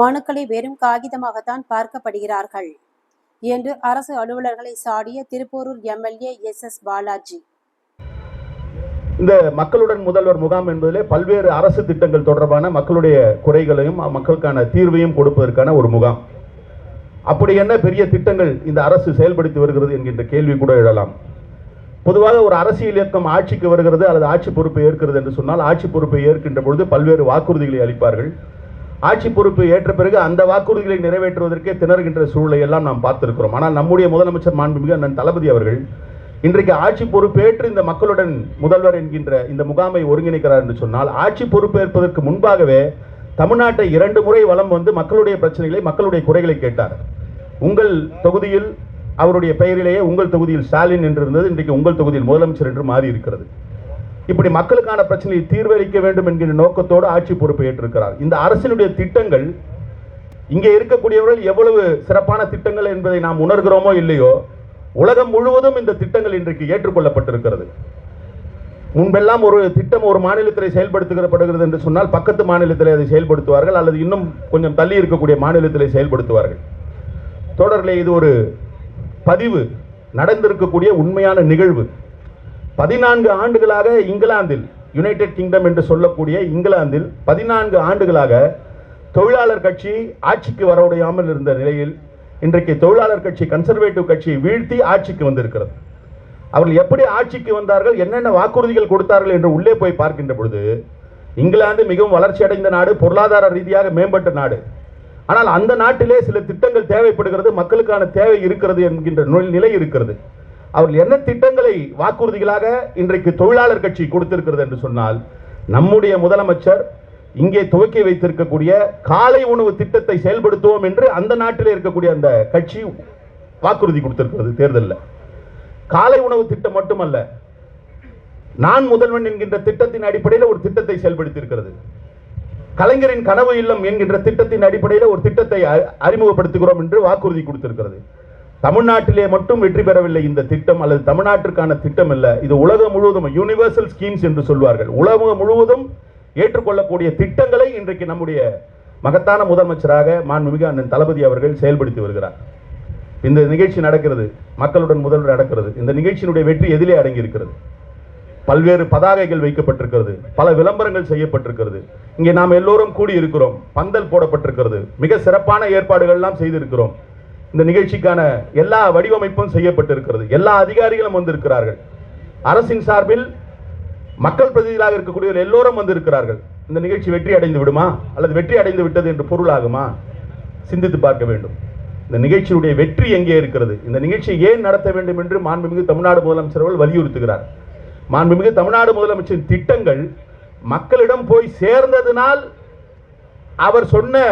மனுக்களை வெறும் காகிதமாகத்தான் பார்க்கப்படுகிறார்கள். என்று அரசு அலுவலர்களை சாடிய Thiruporur MLA S S Balaji. இந்த மக்களுடன் முதல்வர் முகாம் என்பதிலே பல்வேறு அரசு திட்டங்கள் தொடர்பான மக்களுடைய குறைகளையும் மக்களுக்கான தீர்வையும் கொடுப்பதற்கான ஒரு முகாம். அப்படி என்ன பெரிய திட்டங்கள் இந்த அரசு செயல்படுத்தி வருகிறது என்கின்ற கேள்வி கூட எழலாம். பொதுவாக ஒரு அரசியல் இயக்கம் ஆட்சிக்கு வருகிறது அல்லது ஆட்சி பொறுப்பை ஏற்கிறது என்று சொன்னால் ஆட்சி பொறுப்பை ஏற்கின்ற பொழுது பல்வேறு வாக்குறுதிகளை அளிப்பார்கள். ஆட்சி பொறுப்பு ஏற்ற பிறகு அந்த வாக்குறுதிகளை நிறைவேற்றுவதற்கே திணறுகின்ற சூழலை எல்லாம் நாம் பார்த்திருக்கிறோம். ஆனால் நம்முடைய முதலமைச்சர் மாண்புமிகு அண்ணன் தளபதி அவர்கள் இன்றைக்கு ஆட்சி பொறுப்பேற்று இந்த மக்களுடன் முதல்வர் என்கின்ற இந்த முகாமை ஒருங்கிணைக்கிறார் என்று சொன்னால் ஆட்சி பொறுப்பேற்பதற்கு முன்பாகவே தமிழ்நாட்டை இரண்டு முறை வலம் வந்து மக்களுடைய பிரச்சனைகளை மக்களுடைய குறைகளை கேட்டார். உங்கள் தொகுதியில் அவருடைய பெயரிலேயே உங்கள் தொகுதியில் ஸ்டாலின் என்று இருந்தது இன்றைக்கு உங்கள் தொகுதியில் முதலமைச்சர் என்று மாறி இருக்கிறது இப்படி மக்களுக்கான பிரச்சனையை தீர்வளிக்க வேண்டும் என்கிற நோக்கத்தோடு ஆட்சி பொறுப்பை ஏற்றிருக்கிறார். இந்த அரசினுடைய திட்டங்கள் இங்கே இருக்கக்கூடியவர்கள் எவ்வளவு சிறப்பான திட்டங்கள் என்பதை நாம் உணர்கிறோமோ இல்லையோ உலகம் முழுவதும் இந்த திட்டங்கள் இன்றைக்கு ஏற்றுக்கொள்ளப்பட்டிருக்கிறது. முன்பெல்லாம் ஒரு திட்டம் ஒரு மாநிலத்தில் செயல்படுத்துகிறப்படுகிறது என்று சொன்னால் பக்கத்து மாநிலத்தில் அதை செயல்படுத்துவார்கள் அல்லது இன்னும் கொஞ்சம் தள்ளி இருக்கக்கூடிய மாநிலத்தில் செயல்படுத்துவார்கள். தொடரில் இது ஒரு பதிவு நடந்திருக்கக்கூடிய உண்மையான நிகழ்வு. பதினான்கு ஆண்டுகளாக இங்கிலாந்தில் யுனைடெட் கிங்டம் என்று சொல்லக்கூடிய இங்கிலாந்தில் பதினான்கு ஆண்டுகளாக தொழிலாளர் கட்சி ஆட்சிக்கு வரவுடையாமல் இருந்த நிலையில் இன்றைக்கு தொழிலாளர் கட்சி கன்சர்வேட்டிவ் கட்சியை வீழ்த்தி ஆட்சிக்கு வந்திருக்கிறது. அவர்கள் எப்படி ஆட்சிக்கு வந்தார்கள் என்னென்ன வாக்குறுதிகள் கொடுத்தார்கள் என்று உள்ளே போய் பார்க்கின்ற பொழுது இங்கிலாந்து மிகவும் வளர்ச்சி அடைந்த நாடு பொருளாதார ரீதியாக மேம்பட்ட நாடு. ஆனால் அந்த நாட்டிலே சில திட்டங்கள் தேவைப்படுகிறது மக்களுக்கான தேவை இருக்கிறது என்கின்ற நிலை இருக்கிறது. அவர்கள் என்ன திட்டங்களை வாக்குறுதிகளாக இன்றைக்கு தொழிலாளர் கட்சி கொடுத்திருக்கிறது என்று சொன்னால் நம்முடைய முதலமைச்சர் இங்கே துவக்கி வைத்திருக்கக்கூடிய காலை உணவு திட்டத்தை செயல்படுத்துவோம் என்று அந்த நாட்டில் இருக்கக்கூடிய அந்த கட்சி வாக்குறுதி கொடுத்திருக்கிறது தேர்தலில். காலை உணவு திட்டம் மட்டுமல்ல நான் முதல்வன் என்கின்ற திட்டத்தின் அடிப்படையில் ஒரு திட்டத்தை செயல்படுத்தியிருக்கிறது. கலைஞரின் கனவு இல்லம் என்கின்ற திட்டத்தின் அடிப்படையில் ஒரு திட்டத்தை அறிமுகப்படுத்துகிறோம் என்று வாக்குறுதி கொடுத்திருக்கிறது. தமிழ்நாட்டிலே மட்டும் வெற்றி பெறவில்லை இந்த திட்டம் அல்லது தமிழ்நாட்டிற்கான திட்டம் அல்ல இது உலகம் முழுவதும் யூனிவர்சல் ஸ்கீம்ஸ் என்று சொல்வார்கள். உலகம் முழுவதும் ஏற்றுக்கொள்ளக்கூடிய திட்டங்களை இன்றைக்கு நம்முடைய மகத்தான முதலமைச்சராக மாண்புமிகு அண்ணன் தளபதி அவர்கள் செயல்படுத்தி வருகிறார். இந்த நிகழ்ச்சி நடக்கிறது மக்களுடன் முதல்வர் நடக்கிறது. இந்த நிகழ்ச்சியினுடைய வெற்றி எதிலே அடங்கியிருக்கிறது. பல்வேறு பதாகைகள் வைக்கப்பட்டிருக்கிறது பல விளம்பரங்கள் செய்யப்பட்டிருக்கிறது. இங்கே நாம் எல்லோரும் கூடி இருக்கிறோம் பந்தல் போடப்பட்டிருக்கிறது. மிக சிறப்பான ஏற்பாடுகள்லாம் செய்திருக்கிறோம். இந்த நிகழ்ச்சிக்கான எல்லா வடிவமைப்பும் செய்யப்பட்டிருக்கிறது. எல்லா அதிகாரிகளும் வந்திருக்கிறார்கள். அரசின் சார்பில் மக்கள் பிரதிநிதிகளாக இருக்கக்கூடியவர் எல்லோரும் வந்திருக்கிறார்கள். இந்த நிகழ்ச்சி வெற்றி அடைந்து விடுமா? அல்லது வெற்றி அடைந்து விட்டது என்று பொருளாகுமா? சிந்தித்து பார்க்க வேண்டும். இந்த நிகழ்ச்சியுடைய வெற்றி எங்கே இருக்கிறது? இந்த நிகழ்ச்சியை ஏன் நடத்த வேண்டும் என்று மாண்புமிகு தமிழ்நாடு முதலமைச்சர் அவர்கள் வலியுறுத்துகிறார். மாண்புமிகு தமிழ்நாடு முதலமைச்சரின் திட்டங்கள் மக்களிடம் போய் சேர்ந்ததினால் அவர் சொன்ன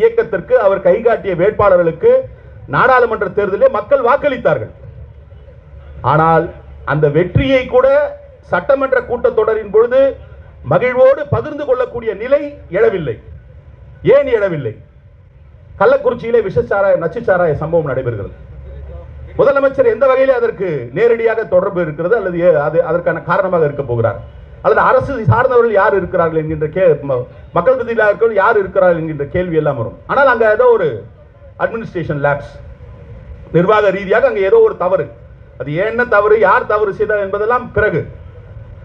இயக்கத்திற்கு அவர் கைகாட்டிய வேட்பாளர்களுக்கு நாடாளுமன்ற தேர்தலில் மக்கள் வாக்களித்தார்கள். ஆனால் அந்த வெற்றியை கூட சட்டமன்ற கூட்டத்தொடரின் பொழுது மகிழ்வோடு பகிர்ந்து கொள்ளக்கூடிய நிலை எழவில்லை. ஏன் எழவில்லை? கள்ளக்குறிச்சியிலே விஷச்சாராய நச்சுச்சாராய சம்பவம் நடைபெறுகிறது. முதலமைச்சர் எந்த வகையிலே அதற்கு நேரடியாக தொடர்பு இருக்கிறது அல்லது அது அதற்கான காரணமாக இருக்க போகிறார்? அல்லது அரசு சார்ந்தவர்கள் யார் இருக்கிறார்கள் என்கின்ற கே மக்கள் பிரதிநிதியாக இருக்கிறவர்கள் யார் இருக்கிறார்கள் என்கின்ற கேள்வி எல்லாம் வரும். ஆனால் அங்கே ஏதோ ஒரு அட்மினிஸ்ட்ரேஷன் லேப்ஸ் நிர்வாக ரீதியாக அங்கே ஏதோ ஒரு தவறு. அது என்ன தவறு யார் தவறு செய்தார் என்பதெல்லாம் பிறகு.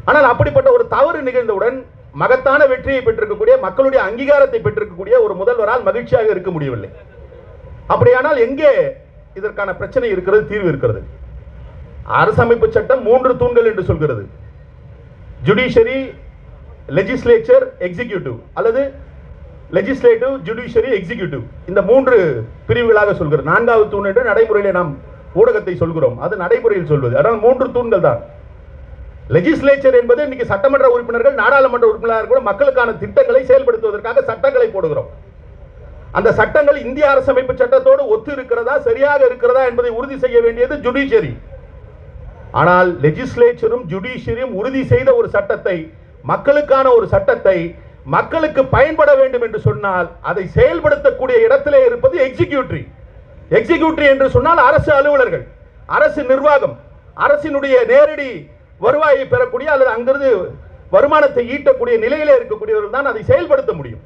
ஆனால் அப்படிப்பட்ட ஒரு தவறு நிகழ்ந்தவுடன் மகத்தான வெற்றியை பெற்றிருக்கக்கூடிய மக்களுடைய அங்கீகாரத்தை பெற்றிருக்கக்கூடிய ஒரு முதல்வரால் மகிழ்ச்சியாக இருக்க முடியவில்லை. அப்படியானால் எங்கே இதற்கான பிரச்சனை இருக்கிறது தீர்வு இருக்கிறது? அரசமைப்பு சட்டம் மூன்று தூண்கள் என்று சொல்கிறது. ஜுடிஷரி லெஜிஸ்லேச்சர் எக்ஸிகியூட்டிவ் அல்லது லெஜிஸ்லேட்டிவ் ஜுடிஷியரி எக்ஸிகியூட்டிவ் இந்த மூன்று பிரிவுகளாக சொல்கிறது நான்காவது தூண் என்று நடைமுறையிலே நாம் ஊடகத்தை சொல்கிறோம். அது நடைமுறையில் சொல்வது. அதனால் மூன்று தூண்கள் தான். லெஜிஸ்லேச்சர் என்பது இன்னைக்கு சட்டமன்ற உறுப்பினர்கள் நாடாளுமன்ற உறுப்பினர்கள் கூட மக்களுக்கான திட்டங்களை செயல்படுத்துவதற்காக சட்டங்களை போடுகிறோம். அந்த சட்டங்கள் இந்திய அரசமைப்பு சட்டத்தோடு ஒத்து இருக்கிறதா சரியாக இருக்கிறதா என்பதை உறுதி செய்ய வேண்டியது ஜுடிஷியரி ஆனால் லெஜிஸ்லேச்சரும் ஜுடிஷியரியும் உறுதி செய்த ஒரு சட்டத்தை மக்களுக்கான ஒரு சட்டத்தை மக்களுக்கு பயன்பட வேண்டும் என்று சொன்னால் அதை செயல்படுத்தக்கூடிய இடத்திலே இருப்பது எக்ஸிக்யூட்டிவ் எக்ஸிக்யூட்டிவ் என்று சொன்னால் அரசு அலுவலர்கள் அரசு நிர்வாகம் அரசினுடைய நேரடி வருவாயை பெறக்கூடிய அல்லது அங்கிருந்து வருமானத்தை ஈட்டக்கூடிய நிலையிலே இருக்கக்கூடியவர்கள் தான் அதை செயல்படுத்த முடியும்.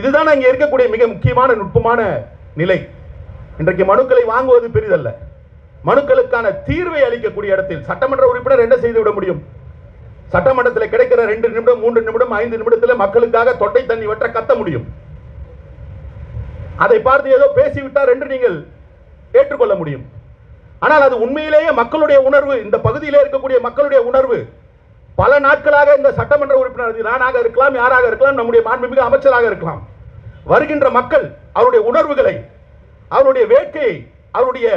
இதுதான் அங்கே இருக்கக்கூடிய மிக முக்கியமான நுட்பமான நிலை. இன்றைக்கு மனுக்களை வாங்குவது பெரிதல்ல. மனுக்களுக்கான தீர்வை அளிக்கக்கூடிய இடத்தில் சட்டமன்ற உறுப்பினர் என்ன செய்து விட முடியும்? சட்டமன்றத்தில் கிடைக்கிற ரெண்டு நிமிடம் மூன்று நிமிடம் ஐந்து நிமிடத்தில் மக்களுக்காக தொட்டை தண்ணி வற்ற கத்த முடியும். அதை பார்த்து ஏதோ பேசிவிட்டார் என்று நீங்கள் ஏற்றுக்கொள்ள முடியும். ஆனால் அது உண்மையிலேயே மக்களுடைய உணர்வு இந்த பகுதியிலே இருக்கக்கூடிய மக்களுடைய உணர்வு. பல நாட்களாக இந்த சட்டமன்ற உறுப்பினர் நானாக இருக்கலாம் யாராக இருக்கலாம் நம்முடைய மாண்புமிகு அமைச்சராக இருக்கலாம். வருகின்ற மக்கள் அவருடைய உணர்வுகளை அவருடைய வேட்கையை அவருடைய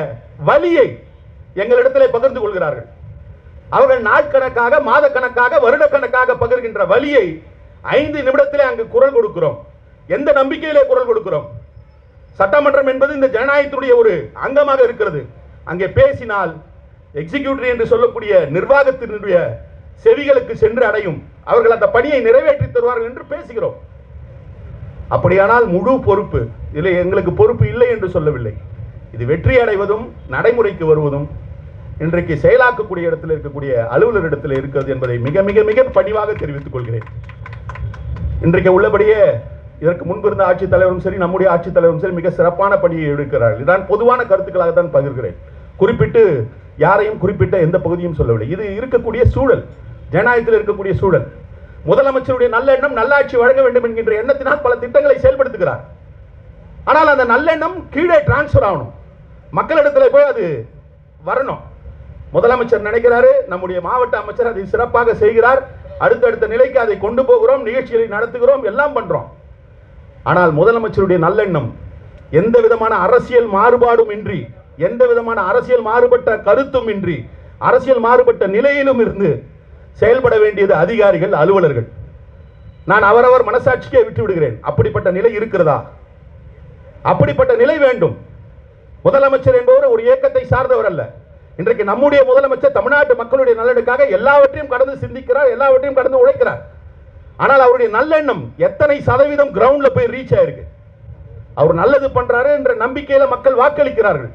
வலியை எங்களிடத்திலே பகிர்ந்து கொள்கிறார்கள். அவர்கள் நாட்கணக்காக மாதக்கணக்காக வருடக்கணக்காக பகிர்கின்ற வழியை ஐந்து நிமிடத்திலே அங்கு குரல் கொடுக்கிறோம். எந்த நம்பிக்கையிலே குரல் கொடுக்கிறோம்? சட்டமன்றம் என்பது இந்த ஜனநாயகத்துடைய ஒரு அங்கமாக இருக்கிறது. அங்கே பேசினால் எக்ஸிக்யூட்டிவ் என்று சொல்லக்கூடிய நிர்வாகத்தினுடைய செவிகளுக்கு சென்று அடையும். அவர்கள் அந்த பணியை நிறைவேற்றி தருவார்கள் என்று பேசுகிறோம். அப்படியானால் முழு பொறுப்பு இதில் எங்களுக்கு பொறுப்பு இல்லை என்று சொல்லவில்லை. இது வெற்றி அடைவதும் நடைமுறைக்கு வருவதும் இன்றைக்கு செயலாக்கக்கூடிய இடத்தில் இருக்கக்கூடிய அலுவலர் இடத்தில் இருக்கிறது என்பதை மிக மிக மிக பணிவாக தெரிவித்துக் கொள்கிறேன். இன்றைக்கு உள்ளபடியே இதற்கு முன்பு இருந்த ஆட்சித் தலைவரும் சரி நம்முடைய ஆட்சித் தலைவரும் சரி மிக சிறப்பான பணியை எடுக்கிறார்கள். இதான் பொதுவான கருத்துக்களாக தான் பகிர்கிறேன். குறிப்பிட்டு யாரையும் குறிப்பிட்ட எந்த பகுதியும் சொல்லவில்லை. இது இருக்கக்கூடிய சூழல். ஜனநாயகத்தில் இருக்கக்கூடிய சூழல். முதலமைச்சருடைய நல்ல எண்ணம் நல்லாட்சி வழங்க வேண்டும் என்கின்ற எண்ணத்தினால் பல திட்டங்களை செயல்படுத்துகிறார். ஆனால் அந்த நல்லெண்ணம் கீழே டிரான்ஸ்ஃபர் ஆகணும். மக்களிடத்தில் போய் அது வரணும். முதலமைச்சர் நினைக்கிறாரு நம்முடைய மாவட்ட அமைச்சர் அதை சிறப்பாக செய்கிறார். அடுத்தடுத்த நிலைக்கு அதை கொண்டு போகிறோம் நிகழ்ச்சிகளை நடத்துகிறோம் எல்லாம் பண்றோம். ஆனால் முதலமைச்சருடைய நல்லெண்ணம் எந்த விதமான அரசியல் மாறுபாடும் இன்றி எந்த விதமான அரசியல் மாறுபட்ட கருத்தும் இன்றி அரசியல் மாறுபட்ட நிலையிலும் இருந்து செயல்பட வேண்டியது அதிகாரிகள் அலுவலர்கள். நான் அவரவர் மனசாட்சிக்கே விட்டு விடுகிறேன் அப்படிப்பட்ட நிலை இருக்கிறதா? அப்படிப்பட்ட நிலை வேண்டும். முதலமைச்சர் என்பவர் ஒரு இயக்கத்தை சார்ந்தவர் அல்ல. இன்றைக்கு நம்முடைய முதலமைச்சர் தமிழ்நாட்டு மக்களுடைய நலனுக்காக எல்லாவற்றையும் கடந்து சிந்திக்கிறார் எல்லாவற்றையும் கடந்து உழைக்கிறார். ஆனால் அவருடைய நல்லெண்ணம் எத்தனை சதவீதம் கிரவுண்ட்ல போய் ரீச் ஆயிருக்கு? அவர் நல்லது பண்றாரு என்ற நம்பிக்கையில மக்கள் வாக்களிக்கிறார்கள்.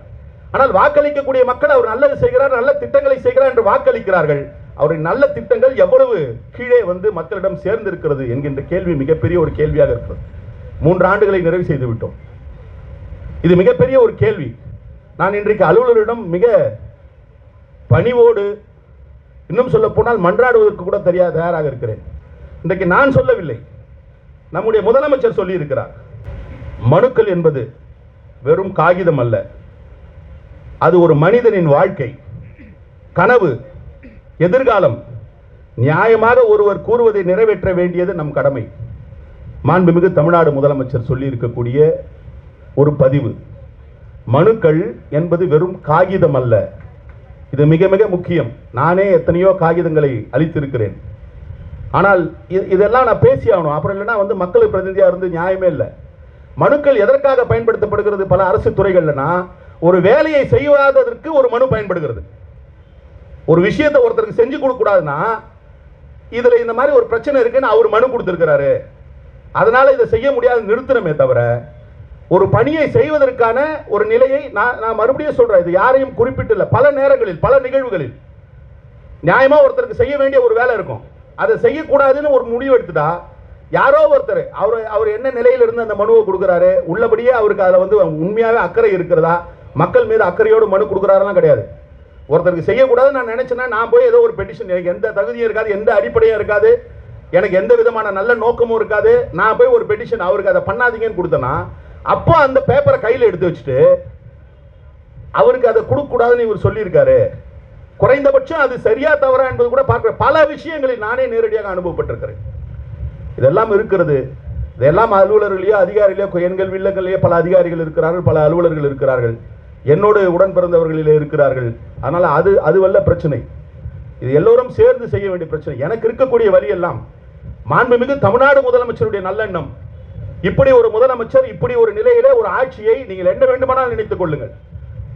ஆனால் வாக்களிக்கக்கூடிய மக்கள் அவர் நல்லது செய்கிறார் நல்ல திட்டங்களை செய்கிறார் என்று வாக்களிக்கிறார்கள். அவருடைய நல்ல திட்டங்கள் எவ்வளவு கீழே வந்து மக்களிடம் சேர்ந்திருக்கிறது என்கின்ற கேள்வி மிகப்பெரிய ஒரு கேள்வியாக இருக்கிறது. மூன்று ஆண்டுகளை நிறைவு செய்து விட்டோம். இது மிகப்பெரிய ஒரு கேள்வி. நான் இன்றைக்கு அலுவலரிடம் மிக பணிவோடு இன்னும் சொல்ல போனால் மன்றாடுவதற்கு கூட தெரியாத தயாராக இருக்கிறேன். இன்றைக்கு நான் சொல்லவில்லை. நம்முடைய முதலமைச்சர் சொல்லியிருக்கிறார். மனுக்கள் என்பது வெறும் காகிதம் அல்ல. அது ஒரு மனிதனின் வாழ்க்கை. கனவு எதிர்காலம். நியாயமாக ஒருவர் கூறுவதை நிறைவேற்ற வேண்டியது நம் கடமை. மாண்புமிகு தமிழ்நாடு முதலமைச்சர் சொல்லியிருக்கக்கூடிய ஒரு பதிவு. மனுக்கள் என்பது வெறும் காகிதம் அல்ல. இது மிக மிக முக்கியம். நானே எத்தனையோ காகிதங்களை அளித்திருக்கிறேன் ஆனால் இதெல்லாம் நான் பேசி ஆகணும். அப்புறம் இல்லைன்னா வந்து மக்களுக்கு பிரதிநிதியாக இருந்து நியாயமே இல்லை. மனுக்கள் எதற்காக பயன்படுத்தப்படுகிறது பல அரசு துறைகள்லனா ஒரு வேலையை செய்யாததற்கு ஒரு மனு பயன்படுகிறது. ஒரு விஷயத்தை ஒருத்தருக்கு செஞ்சு கொடுக்கக்கூடாதுன்னா இதில் இந்த மாதிரி ஒரு பிரச்சனை இருக்குன்னு அவர் மனு கொடுத்துருக்கிறாரு. அதனால் இதை செய்ய முடியாது நிறுத்தணுமே தவிர ஒரு பணியை செய்வதற்கான ஒரு நிலையை நான் நான் மறுபடியும் சொல்கிறேன் இது யாரையும் குறிப்பிட்டில்ல. பல நேரங்களில் பல நிகழ்வுகளில். நியாயமாக ஒருத்தருக்கு செய்ய வேண்டிய ஒரு வேலை இருக்கும். அதை செய்யக்கூடாதுன்னு ஒரு முடிவு எடுத்துட்டா யாரோ ஒருத்தர் அவர் அவர் என்ன நிலையில் இருந்து அந்த மனுவை கொடுக்குறாரு உள்ளபடியே அவருக்கு அதில் வந்து உண்மையாகவே அக்கறை இருக்கிறதா? மக்கள் மீது அக்கறையோடு மனு கொடுக்குறாரெல்லாம் கிடையாது. ஒருத்தருக்கு செய்யக்கூடாதுன்னு நான் நினைச்சேன்னா நான் போய் ஏதோ ஒரு பெட்டிஷன் எனக்கு எந்த தகுதியும் இருக்காது எந்த அடிப்படையும் இருக்காது எனக்கு எந்த விதமான நல்ல நோக்கமும் இருக்காது. நான் போய் ஒரு பெட்டிஷன் அவருக்கு அதை பண்ணாதீங்கன்னு கொடுத்தேன்னா அப்போ அந்த பேப்பரை கையில் எடுத்து வச்சுட்டு அவருக்கு அதை கொடுக்கக்கூடாதுன்னு இவர் சொல்லியிருக்காரு. குறைந்தபட்சம் அது சரியா தவறா என்பது கூட பார்க்கிற பல விஷயங்களில் நானே நேரடியாக அனுபவப்பட்டிருக்கிறேன். இதெல்லாம் இருக்கிறது. இதெல்லாம் அலுவலர்களையோ அதிகாரிகளையோ எண்கள் வில்லங்களையோ பல அதிகாரிகள் இருக்கிறார்கள் பல அலுவலர்கள் இருக்கிறார்கள். என்னோடு உடன் பிறந்தவர்களிலே இருக்கிறார்கள். அதனால் அது அதுவல்ல பிரச்சனை. இது எல்லோரும் சேர்ந்து செய்ய வேண்டிய பிரச்சனை. எனக்கு இருக்கக்கூடிய வழி எல்லாம் மாண்புமிகு தமிழ்நாடு முதலமைச்சருடைய நல்லெண்ணம். இப்படி ஒரு முதலமைச்சர் இப்படி ஒரு நிலையிலே ஒரு ஆட்சியை நீங்கள் என்ன வேண்டுமானால் நினைத்துக் கொள்ளுங்கள்.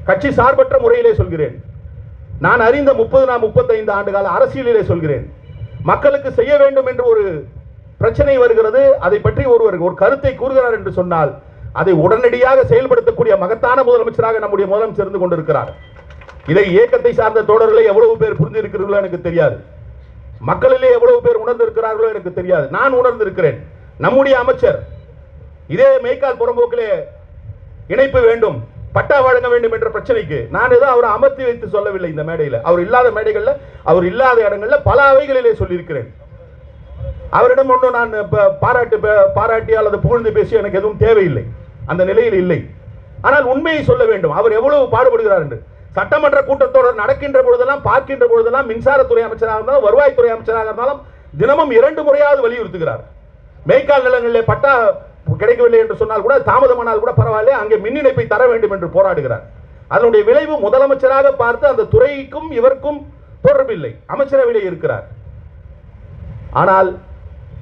கட்சி சார்பற்ற முறையிலே சொல்கிறேன். நான் அறிந்த முப்பது நான் முப்பத்தைந்து ஆண்டு கால அரசியலிலே சொல்கிறேன். மக்களுக்கு செய்ய வேண்டும் என்று ஒரு பிரச்சனை வருகிறது. அதை பற்றி ஒருவர் ஒரு கருத்தை கூறுகிறார் என்று சொன்னால் அதை உடனடியாக செயல்படுத்தக்கூடிய மகத்தான முதலமைச்சராக நம்முடைய முதலமைச்சர் இருந்து கொண்டிருக்கிறார். இதை இயக்கத்தை சார்ந்த தோழர்களை எவ்வளவு பேர் புரிந்திருக்கிறீர்களோ எனக்கு தெரியாது. மக்களிலே எவ்வளவு பேர் உணர்ந்திருக்கிறார்களோ எனக்கு தெரியாது. நான் உணர்ந்திருக்கிறேன். நம்முடைய அமைச்சர் இதே மெய்க்கால் புறம்போக்கிலே இணைப்பு வேண்டும் பட்டா வழங்க வேண்டும் என்ற பிரச்சனைக்கு நான் ஏதோ அவரை அமர்த்தி வைத்து சொல்லவில்லை இந்த மேடையில். அவர் இல்லாத மேடைகளில் அவர் இல்லாத இடங்களில் பல அவைகளிலே சொல்லியிருக்கிறேன். அவரிடம் ஒன்றும் நான் இப்போ பாராட்டு பாராட்டி அல்லது புகழ்ந்து பேசி எனக்கு எதுவும் தேவையில்லை. அந்த நிலையில் இல்லை. ஆனால் உண்மையை சொல்ல வேண்டும். அவர் எவ்வளவு பாடுபடுகிறார் என்று. சட்டமன்ற கூட்டத்தொடர் நடக்கின்ற பொழுதெல்லாம் பார்க்கின்ற பொழுதெல்லாம் மின்சாரத்துறை அமைச்சராக இருந்தாலும் வருவாய்த்துறை அமைச்சராக இருந்தாலும் தினமும் இரண்டு முறையாவது வலியுறுத்துகிறார். மேய்க்கால் நிலங்களிலே பட்டா கிடைக்கவில்லை என்று சொன்னால் கூட தாமதமானால் கூட பரவாயில்ல அங்கே மின் இணைப்பை தர வேண்டும் என்று போராடுகிறார். அதனுடைய விளைவு முதலமைச்சராக பார்த்து அந்த துறைக்கும் இவருக்கும் தொடர்பில்லை. அமைச்சரவையிலே இருக்கிறார். ஆனால்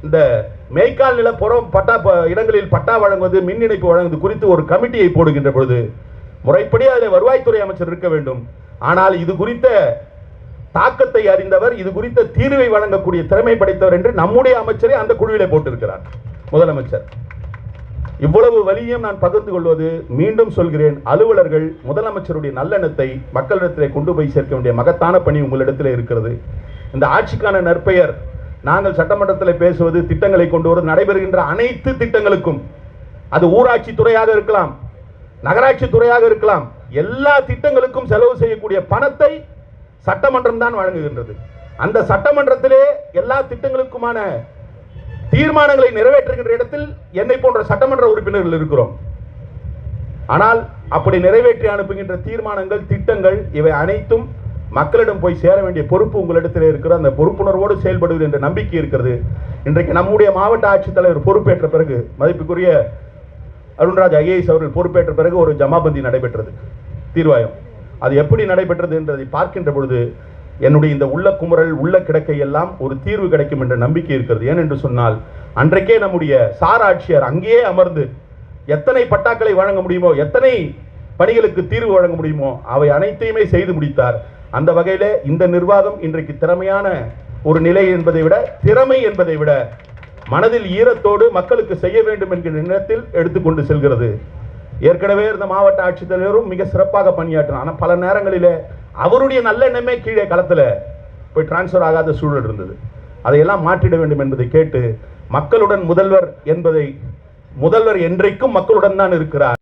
இந்த மேய்க்கால் நில புறம் பட்டா ப- இடங்களில் பட்டா வழங்குவது மின் இணைப்பு வழங்குவது குறித்து ஒரு கமிட்டியை போடுகின்ற பொழுது முறைப்படி அதில் வருவாய்த்துறை அமைச்சர் இருக்க வேண்டும். ஆனால் இது குறித்த தாக்கத்தை அறிந்தவர் இது குறித்த தீர்வை வழங்கக்கூடிய திறமை படைத்தவர் என்று நம்முடைய அமைச்சரை அந்த குழுவிலே போட்டிருக்கிறார் முதலமைச்சர். இவ்வளவு வலியும் நான் பகிர்ந்து கொள்வது மீண்டும் சொல்கிறேன். அலுவலர்கள் முதலமைச்சருடைய நல்லெண்ணத்தை மக்களிடத்திலே கொண்டு போய் சேர்க்க வேண்டிய மகத்தான பணி உங்களிடத்தில் இருக்கிறது. இந்த ஆட்சிக்கான நற்பெயர் நாங்கள் சட்டமன்றத்தில் பேசுவது திட்டங்களை கொண்டு வருவது நடைபெறுகின்ற அனைத்து திட்டங்களுக்கும் அது ஊராட்சி துறையாக இருக்கலாம் நகராட்சி துறையாக இருக்கலாம் எல்லா திட்டங்களுக்கும் செலவு செய்யக்கூடிய பணத்தை சட்டமன்றம் தான் வழங்குகின்றது. அந்த சட்டமன்றத்திலே எல்லா திட்டங்களுக்குமான தீர்மானங்களை நிறைவேற்றுகின்ற இடத்தில் என்னை போன்ற சட்டமன்ற உறுப்பினர்கள் இருக்கிறோம். ஆனால் அப்படி நிறைவேற்றி அனுப்புகின்ற தீர்மானங்கள் திட்டங்கள் இவை அனைத்தும் மக்களிடம் போய் சேர வேண்டிய பொறுப்பு உங்களிடத்தில் இருக்கிற அந்த பொறுப்புணர்வோடு செயல்படுவது என்ற நம்பிக்கை இருக்கிறது. இன்றைக்கு நம்முடைய மாவட்ட ஆட்சித்தலைவர் பொறுப்பேற்ற பிறகு மதிப்புக்குரிய அருண்ராஜ் ஐஏஎஸ் அவர்கள் பொறுப்பேற்ற பிறகு ஒரு ஜமாபந்தி நடைபெற்றது. தீர்வாயம். அது எப்படி நடைபெற்றது என்றதை பார்க்கின்ற பொழுது என்னுடைய இந்த உள்ள குமுறல் உள்ள கிடக்கை எல்லாம் ஒரு தீர்வு கிடைக்கும் என்ற நம்பிக்கை இருக்கிறது. ஏனென்று சொன்னால் அன்றைக்கே நம்முடைய சார் ஆட்சியர் அங்கேயே அமர்ந்து எத்தனை பட்டாக்களை வழங்க முடியுமோ எத்தனை பணிகளுக்கு தீர்வு வழங்க முடியுமோ அவை அனைத்தையுமே செய்து முடித்தார். அந்த வகையில் இந்த நிர்வாகம் இன்றைக்கு திறமையான ஒரு நிலை என்பதை விட திறமை என்பதை விட மனதில் ஈரத்தோடு மக்களுக்கு செய்ய வேண்டும் என்கிற எண்ணத்தில் எடுத்துக்கொண்டு செல்கிறது. ஏற்கனவே இருந்த மாவட்ட ஆட்சித்தலைவரும் மிக சிறப்பாக பணியாற்றினார். ஆனால் பல நேரங்களிலே அவருடைய நல்லெண்ணமே கீழே களத்தில் போய் டிரான்ஸ்ஃபர் ஆகாத சூழல் இருந்தது. அதையெல்லாம் மாற்றிட வேண்டும் என்பதை கேட்டு மக்களுடன் முதல்வர் என்பதை முதல்வர் என்றைக்கும் மக்களுடன் தான் இருக்கிறார்.